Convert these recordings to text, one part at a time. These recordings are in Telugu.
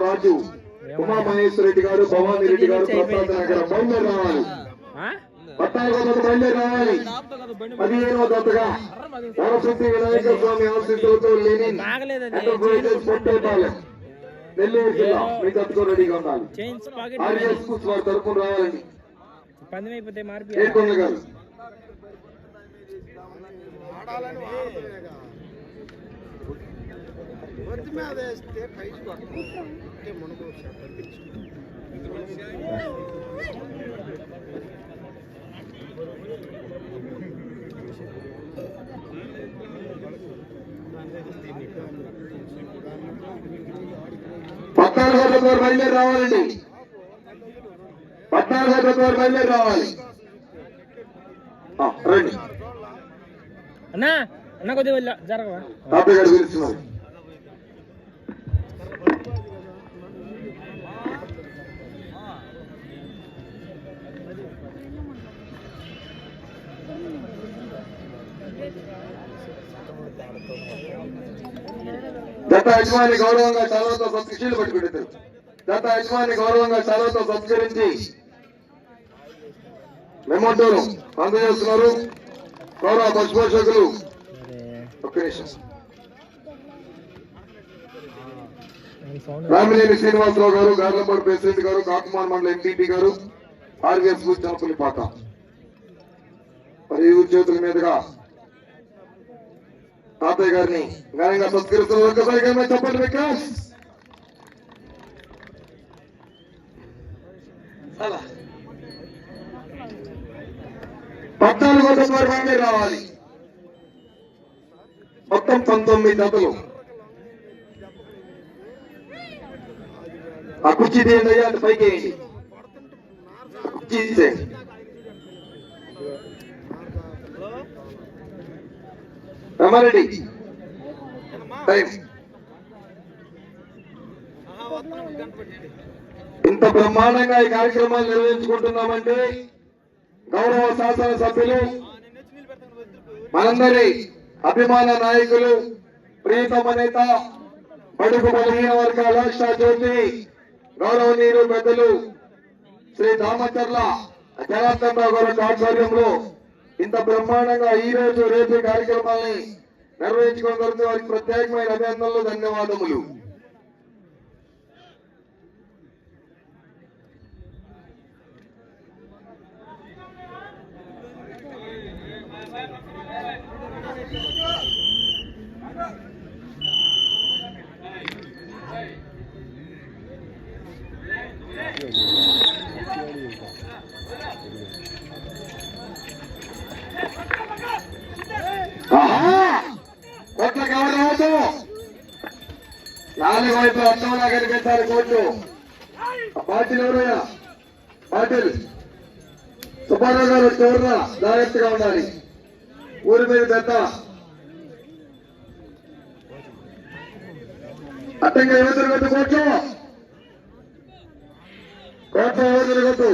రాజు ఉమా మహేశ్వర రెడ్డి గారు భవానీ రెడ్డి గారు ప్రసాద్ నగర్ బయలుదేరి రావాలి ఆ? పట్టాలకొండ బయలుదేరి రావాలి పదిహేనవ దత్తగా. వరసిద్ధి వినాయక స్వామి ఆశీస్సులతో లేని బాగలేదండి ఎంటర్ప్రైజెస్ పొట్టేపాలెం నెల్లూరు జిల్లా. మీ దత్తతో రెడీగా ఉండాలి. చైన్ పాకెట్ ఆర్ఎస్ స్కూల్స్ వారి తరపున రావాలండి పందెం అయిపోతే మార్పి ఏడుకొండ గారు ఒత్తి మీద వేస్తే పైకి కొట్టడం. అంటే పద్నాలుగు బయలుదేరి రావాలండి. పద్నాలుగు వారు బయలుదేరి రావాలి. ఆ, రండి. అన్నా అన్న కొద్దిగా వెళ్ళ జరగవా? పిలుస్తున్నారు. గత యజమాని గౌరవంగా చాలాతో సత్కృషిలు పట్టుకుంటారు గత యజమాని గౌరవంగా చదవతో సంస్కరించి మెమోటోను అందజేస్తున్నారు. గౌరవ పశుపోషకులు ఒక్క నిమిషం. సౌండ్ రామినేని శ్రీనివాసరావు గారు గార్లపాడు ప్రెసిడెంట్ గారు కాకుమార్ మండల ఎంపీపీ గారు ఆర్వీఎస్ జనపల్లి పాట మరియు చేతుల మీదుగా తాతయ్య గారిని ఘనంగా సత్కరిస్తున్న ఒక్కసారి ఘనంగా చెప్పండి వికాస్ పద్నాలుగు వందల వారు బయలుదేరి రావాలి. మొత్తం పంతొమ్మిది జతలు ఆ కుర్చీ తీయండి అయ్యా పైకి వేయండి. కుర్చీ తీసేయండి. రమారెడ్డి ఇంత బ్రహ్మాండంగా ఈ కార్యక్రమాలు నిర్వహించుకుంటున్నామంటే గౌరవ శాసన సభ్యులు మనందరి అభిమాన నాయకులు ప్రియతమ నేత బడుగు బలహీన వర్గాల రాష్ట్ర జ్యోతి గౌరవనీయులు పెద్దలు శ్రీ దామచర్ల జనార్దన్ రావు గారి ఆధ్వర్యంలో ఇంత బ్రహ్మాండంగా ఈ రోజు రేపు ఈ కార్యక్రమాల్ని నిర్వహించుకోవడం జరుగుతుంది వారికి ప్రత్యేకమైన అభినందనలు ధన్యవాదములు ఆహా! నాలుగు వైపు అర్థంలా కనిపించాలి కోర్టు పాటిల్ ఎవరయ్యా? పాటిల్ సుబ్బారావు గారు చివరిన జాగ్రత్తగా ఉండాలి. ఊరి మీద పెద్ద. అట్టంగా ఎవరు తిరగద్దు కోర్టు కోర్టు ఎవరు తిరగద్దు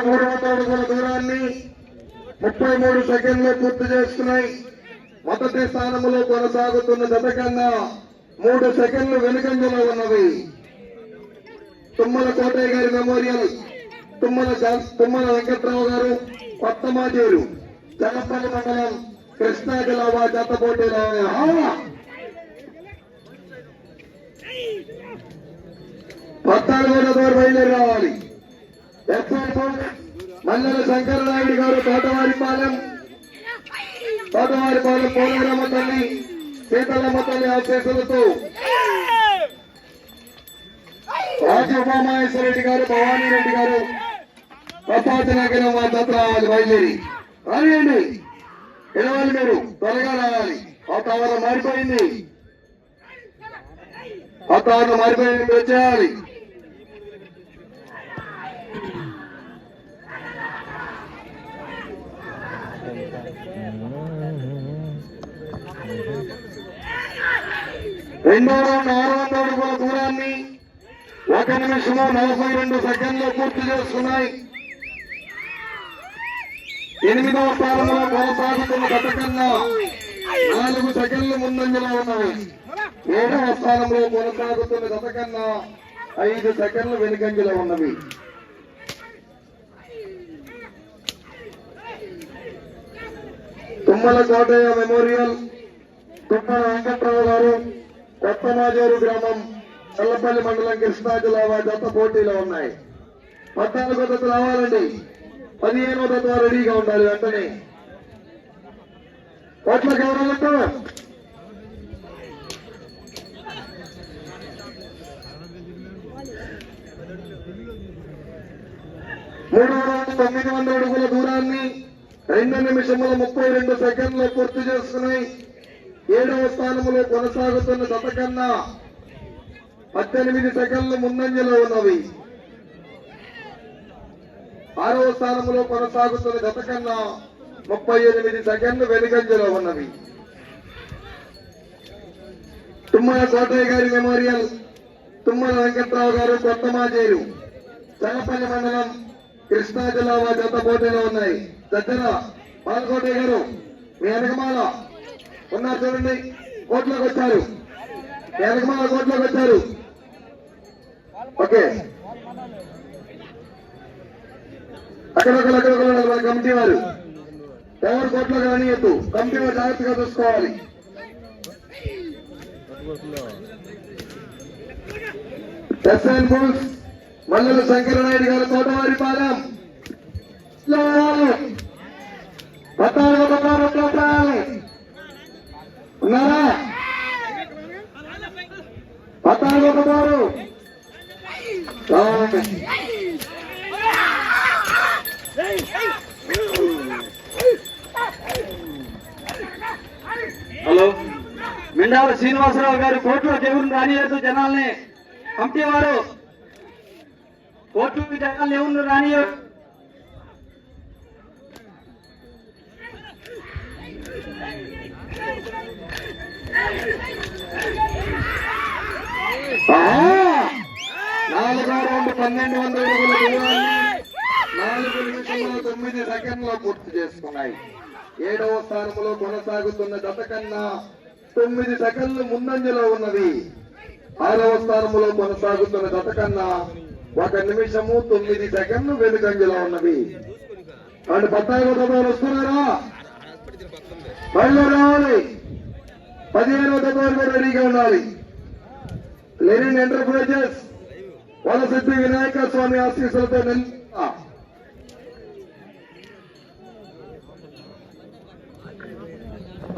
మూడు వందల అడుగుల దూరాన్ని ముప్పై మూడు సెకండ్లు పూర్తి చేసుకున్నాయి. మొదటి స్థానంలో కొనసాగుతున్న జత కన్నా మూడు సెకండ్లు వెనుకంజలో ఉన్నవి. తుమ్మల కోటయ్య గారి మెమోరియల్ తుమ్మల తుమ్మల వెంకట్రావు గారు కొత్త మాజీరు జనపల్లి మండలం కృష్ణా జిల్లా వారి జత పోటీలో పద్నాలుగు వందల బయలుదేరి రావాలి. మల్లెల శంకరనాయుడు గారు తోటవారిపాలెం తోటవారిపాలెం పోలవరమ్మ తల్లి సీతలమ్మ తల్లి ఆశీస్సులతో. రాజుమామహేశ్వర రెడ్డి గారు భవానీ రెడ్డి గారు ప్రసాద్ నగరం వారి దత్త రావాలి బయలుదేరి. రానియండి. ఎడవాలి మీరు త్వరగా రావాలి. వాతావరణం మారిపోయింది. వాతావరణం మారిపోయింది. మీరు వచ్చేయాలి రెండో రౌండ్ ఆరు వందల అడుగుల దూరాన్ని ఒక నిమిషము నలభై రెండు సెకండ్లు పూర్తి చేస్తున్నాయి. ఎనిమిదవ స్థానంలో కొనసాగుతున్న పథకంగా నాలుగు సెకండ్లు ముందంజలో ఉన్నవి. ఏడవ స్థానంలో కొనసాగుతున్న గతకన్నా ఐదు సెకండ్లు వెనుకంజలో ఉన్నవి. తుమ్మల కోటయ్య మెమోరియల్ తుమ్మల వెంకట్రావు గారు కొత్తమాజేరు గ్రామం చల్లపల్లి మండలం కృష్ణా జిల్లా వారి జత పోటీలో ఉన్నాయి. పద్నాలుగో జత రావాలండి. పదిహేనో జత రెడీగా ఉండాలి వెంటనే. కోట్లకు ఎవరు మూడు వందల తొమ్మిది వందల అడుగుల దూరాన్ని రెండు నిమిషముల ముప్పై రెండు సెకండ్లు పూర్తి చేస్తున్నాయి. ఏడవ స్థానంలో కొనసాగుతున్న గత కన్నా పద్దెనిమిది సెకండ్లు ముందంజలో ఉన్నవి. ఆరవ స్థానంలో కొనసాగుతున్న గత కన్నా ముప్పై ఎనిమిది సెకండ్లు వెనుకంజలో ఉన్నవి. తుమ్మల కోటయ్య గారి మెమోరియల్ తుమ్మల వెంకట్రావు గారు కొత్త మాజేరు చల్లపల్లి మండలం కృష్ణా జిల్లా వారి జత పోటీలో ఉన్నాయి. దగ్గర పాలకోటయ్య గారు మీ వెనకమాల ఉన్నారు చూడండి కోట్లోకి వచ్చారు. మీ కోట్లోకి వచ్చారు. ఓకే. అక్కడొకరు అక్కడొకరు మన కమిటీ వారు. ఎవరు కోట్లో కానియద్దు కమిటీ వారు జాగ్రత్తగా చూసుకోవాలి. ఎస్ఎన్ బుల్స్ మల్లెల శంకరనాయుడు గారు తోటవారి పాలెం. పట్టాలి పట్టాలి కోటాలు ఉన్నారా? పద్నాలుగు పదహారు హలో. మెండాల శ్రీనివాసరావు గారు కోర్టులో దేవుని రానియదు జనాల్ని. పంపేవారు. కోర్టు జనాలు ఎవరు రానియరు? పన్నెండు వందల నాలుగు నిమిషంలో తొమ్మిది సెకండ్లో పూర్తి చేసుకున్నాయి. ఏడవ స్థానంలో కొనసాగుతున్న గత కన్నా తొమ్మిది సెకండ్లు ముందంజలో ఉన్నది ఆరవ స్థానంలో కొనసాగుతున్న జత కన్నా ఒక నిమిషము తొమ్మిది సెకండ్లు వెనుకంజలో ఉన్నవి. వాళ్ళు పద్నాలుగు దెబ్బలు వస్తున్నారా? మళ్ళీ రావాలి పదిహేనవ దెబ్బలు రెడీగా ఉండాలి. లెనిన్ ఎంటర్ప్రైజెస్ వలసిద్ధి వినాయక స్వామి ఆశీస్సులతో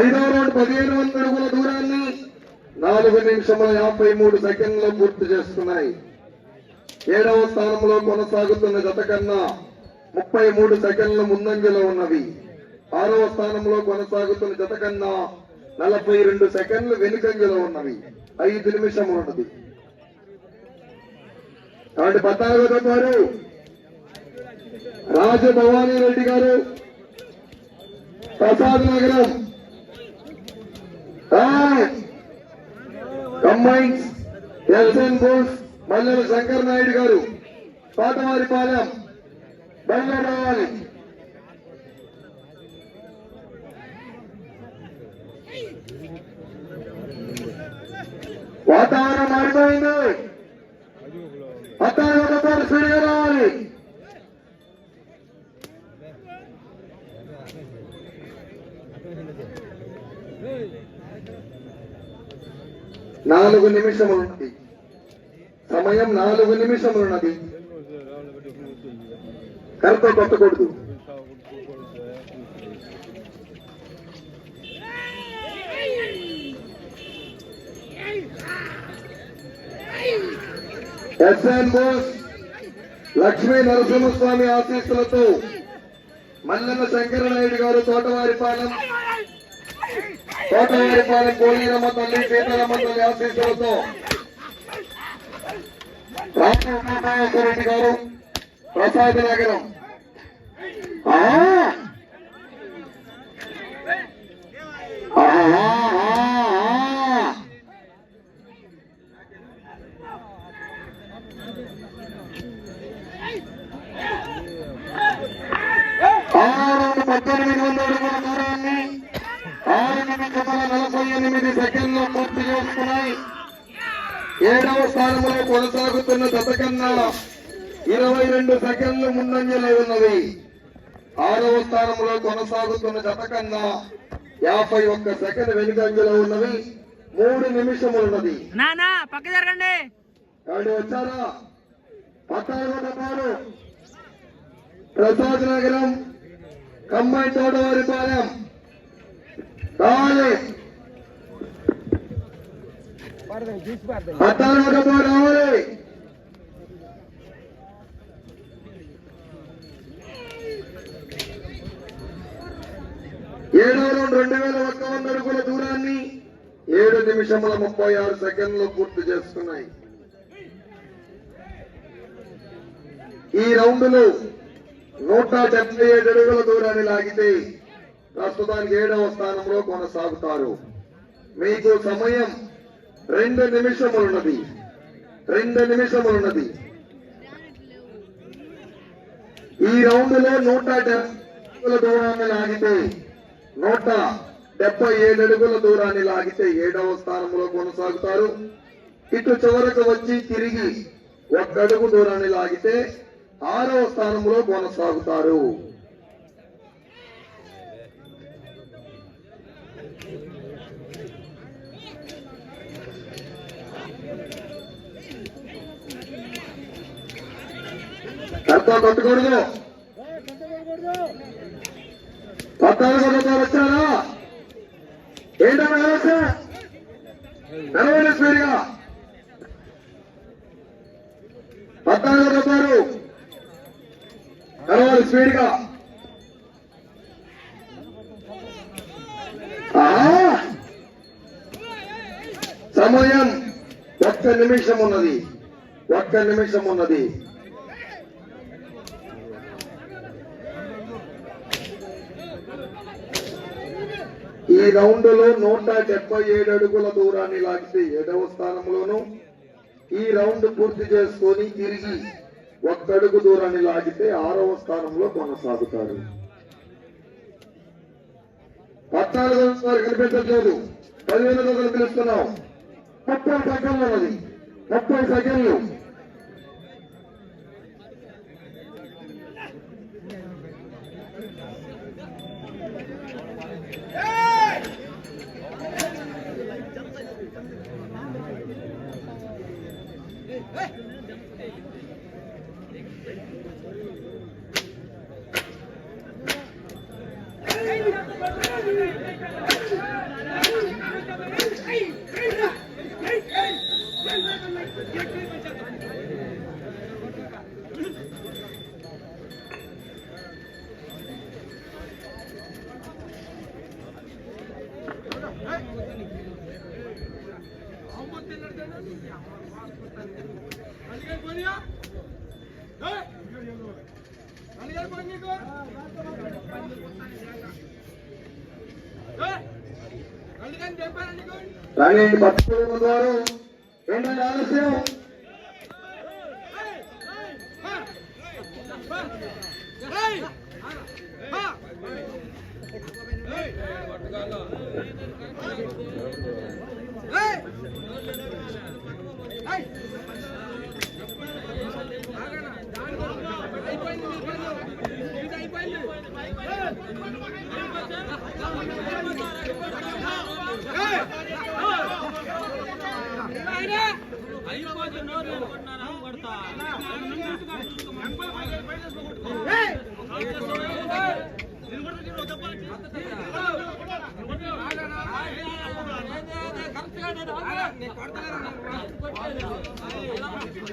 ఐదవ రౌండ్ పదిహేను వందల అడుగుల దూరాన్ని నాలుగు నిమిషముల యాభై మూడు సెకండ్లు పూర్తి చేస్తున్నాయి. ఏడవ స్థానంలో కొనసాగుతున్న జత కన్నా ముప్పై మూడు సెకండ్లు ముందంజలో ఉన్నవి. ఆరవ స్థానంలో కొనసాగుతున్న జత కన్నా నలభై రెండు సెకండ్లు వెనుకంజలో ఉన్నవి. ఐదు నిమిషం ఉన్నది కాబట్టి పద్నాలుగో గారు రాజభవానీ రెడ్డి గారు ప్రసాద్ నగరం. కంబైన్స్ ఎల్సన్ బోల్స్ మల్లెల శంకర్ నాయుడు గారు పాతవారిపాలెం బయలుదేరాలి వాతావరణం మారిపోయింది. పద్నాలుగు రూపాయలు స్పీడ్గా రావాలి నాలుగు నిమిషములు సమయం నాలుగు నిమిషములున్నది. కరెక్ట్ కొట్టకూడదు. ఎస్ఎన్ బోస్ లక్ష్మీ నరసింహస్వామి ఆశీస్సులతో మల్లెల శంకరనాయుడు గారు తోటవారిపాలెం తోటవారిపాలెం కోలీరమ్మ తల్లి సీతారమ్మ తల్లి ఆశీస్సులతో రామకృష్ణరెడ్డి గారు ప్రసాద నగరం ఆహా. ఆరు పద్దెనిమిది వందల అడుగుల దూరాన్ని ఆరు నిమిషాల ఎనిమిది సెకండ్లు పూర్తి చేసుకున్నాయి ఏడవ స్థానంలో కొనసాగుతున్న జత కన్నా ఇరవై రెండు సెకండ్లు ముందంజలో ఉన్నది ఆరవ స్థానంలో కొనసాగుతున్న జత కన్నా యాభై ఒక్క సెకండ్ వెనుకంజలో ఉన్నది మూడు నిమిషములు ఉన్నది నానా పక్క జరగండి. వచ్చారా పద్నాలుగో ప్రసాద్ నగరం కమ్మాయి తోటవారిపాలెం రావాలి పద్నాలుగో రావాలి ఏడవ రౌండ్ రెండు వేల ఒక్క వంద అడుగుల దూరాన్ని ఏడు నిమిషముల ముప్పై ఆరు సెకండ్లు పూర్తి చేస్తున్నాయి. ఈ రౌండ్లో నూట డెబ్బై ఏడు అడుగుల దూరాన్ని లాగితే ప్రస్తుతానికి ఏడవ స్థానంలో కొనసాగుతారు. మీకు సమయం రెండు నిమిషములున్నది. రెండు నిమిషములున్నది. ఈ రౌండ్లో నూట డెబ్బై దూరాన్ని లాగితే నూట డెబ్బై ఏడు అడుగుల దూరాన్ని లాగితే ఏడవ స్థానంలో కొనసాగుతారు. ఇటు చివరకు వచ్చి తిరిగి ఒక్క అడుగు దూరాన్ని లాగితే ఆరవ స్థానంలో కొనసాగుతారు. ఎంతో కొట్టకూడదు పద్నాలుగు రూపాయలు వచ్చారా ఏంటన్నా వ్యవస్థ నిలబడి పద్నాలుగు రూపాయలు కలవాలి స్పీడ్గా సమయం ఒక్క నిమిషం ఉన్నది. ఒక్క నిమిషం ఉన్నది. ఈ రౌండ్లో నూట డెబ్బై ఏడు అడుగుల దూరాన్ని లాగితే ఏడవ స్థానంలోను ఈ రౌండ్ పూర్తి చేసుకొని తిరిగి ఒక్కడుగు దూరాన్ని లాగితే ఆరవ స్థానంలో కొనసాగుతారు. పద్నాలుగు వారు కనిపించట్లేదు పదివేల రోజులు పిలుస్తున్నాం. ముప్పై సెకండ్లు అది ముప్పై సెకండ్లు. కానీ పట్టుకున్న వారు ఏంటంటే ఆలస్యం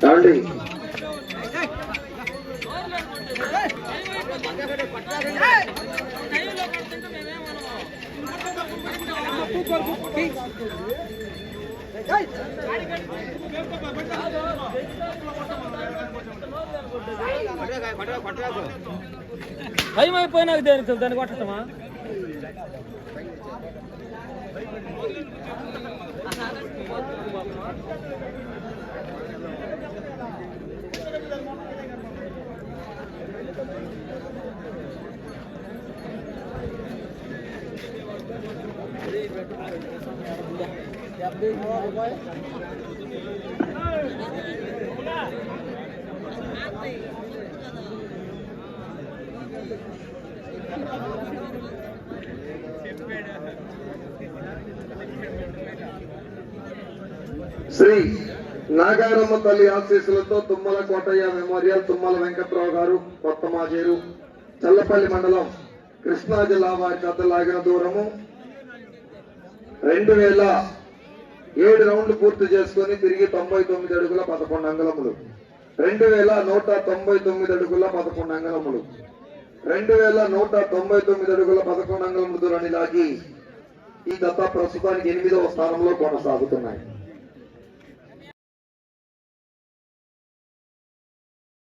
ఏమండి భయం అయిపోయినాక దేనికి దాన్ని కొట్టడమా Shri Nagaramma తల్లి ఆశీస్సులతో తుమ్మల కోటయ్య మెమోరియల్ తుమ్మల వెంకట్రావు గారు కొత్త మాజేరు చల్లపల్లి మండలం కృష్ణా జిల్లా వారి కథ లాగిన దూరము. రెండు వేల ఏడు రౌండ్లు పూర్తి చేసుకొని తిరిగి తొంభై తొమ్మిది అడుగుల పదకొండు అంగళములు. రెండు వేల నూట తొంభై తొమ్మిది అడుగుల పదకొండు అంగళములు. రెండు వేల నూట తొంభై తొమ్మిది అడుగుల పదకొండు అంగళముల దూరాన్ని లాగి ఈ దత్త ప్రస్తుతానికి ఎనిమిదవ స్థానంలో కొనసాగుతున్నాయి.